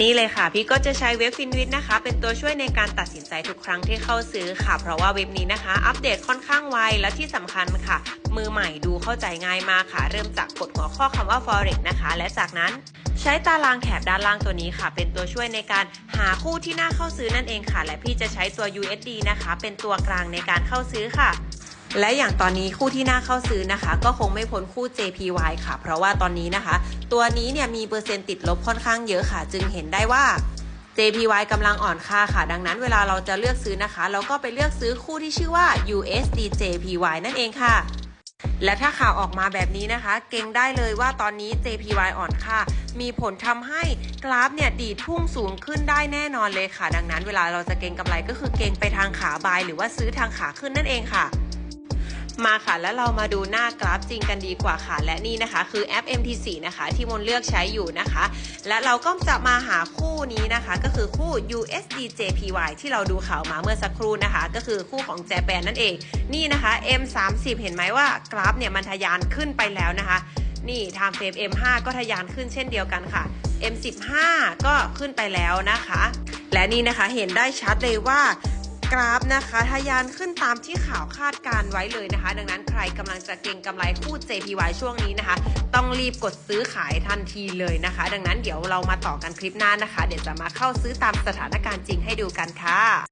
นี่เลยค่ะ พี่ก็จะใช้เว็บฟินวิทนะคะ เป็นตัวช่วยในการตัดสินใจทุกครั้งที่เข้าซื้อค่ะ เพราะว่าเว็บนี้นะคะ อัปเดตค่อนข้างไวและที่สำคัญค่ะ มือใหม่ดูเข้าใจง่ายมากค่ะ เริ่มจากกดหัวข้อคำว่า forex นะคะ และจากนั้นใช้ตารางแถบด้านล่างตัวนี้ค่ะ เป็นตัวช่วยในการหาคู่ที่น่าเข้าซื้อนั่นเองค่ะ และพี่จะใช้ตัว USD นะคะ เป็นตัวกลางในการเข้าซื้อค่ะ และอย่างตอนนี้คู่ที่น่าเข้าซื้อนะคะ ก็คงไม่พ้นคู่ JPY ค่ะ เพราะว่าตอนนี้นะคะ ตัวนี้เนี่ยมีเปอร์เซ็นต์ติดลบค่อนข้างเยอะค่ะ จึงเห็นได้ว่า JPY กำลังอ่อนค่าค่ะ ดังนั้นเวลาเราจะเลือกซื้อนะคะ เราก็ไปเลือกซื้อคู่ที่ชื่อว่า USD JPY นั่นเองค่ะ และถ้าข่าวออกมาแบบนี้นะคะ เก่งได้เลยว่าตอนนี้ JPY อ่อนค่า มีผลทำให้กราฟเนี่ยดีดพุ่งสูงขึ้นได้แน่นอนเลยค่ะ ดังนั้นเวลาเราจะเก่งกำไรก็คือเก่งไปทางขาบาย หรือว่าซื้อทางขาขึ้นนั่นเองค่ะ มาค่ะแล้วเรามาดูหน้ากราฟจริงกันดีกว่าค่ะ และนี่นะคะ คือแอป MT4 นะคะที่มนเลือกใช้อยู่นะคะ และเราก็จะมาหาคู่นี้นะคะ ก็คือคู่ USD JPY ที่เราดูข่าวมาเมื่อสักครู่นะคะ ก็คือคู่ของแจแปนนั่นเอง นี่นะคะ M30 เห็นไหมว่ากราฟเนี่ยมันทะยานขึ้นไปแล้วนะคะนี่ time frame M5 ก็ทะยานขึ้นเช่นเดียวกันค่ะ M15 ก็ขึ้นไปแล้วนะคะ และนี่นะคะเห็นได้ชัดเลยว่า กราฟนะคะทะยานขึ้นตามที่ข่าวคาดการไว้เลยนะคะ ดังนั้นใครกำลังจะเก็งกำไรคู่ JPY ช่วงนี้นะคะ ต้องรีบกดซื้อขายทันทีเลยนะคะ ดังนั้นเดี๋ยวเรามาต่อกันคลิปหน้านะคะ เดี๋ยวจะมาเข้าซื้อตามสถานการณ์จริงให้ดูกันค่ะ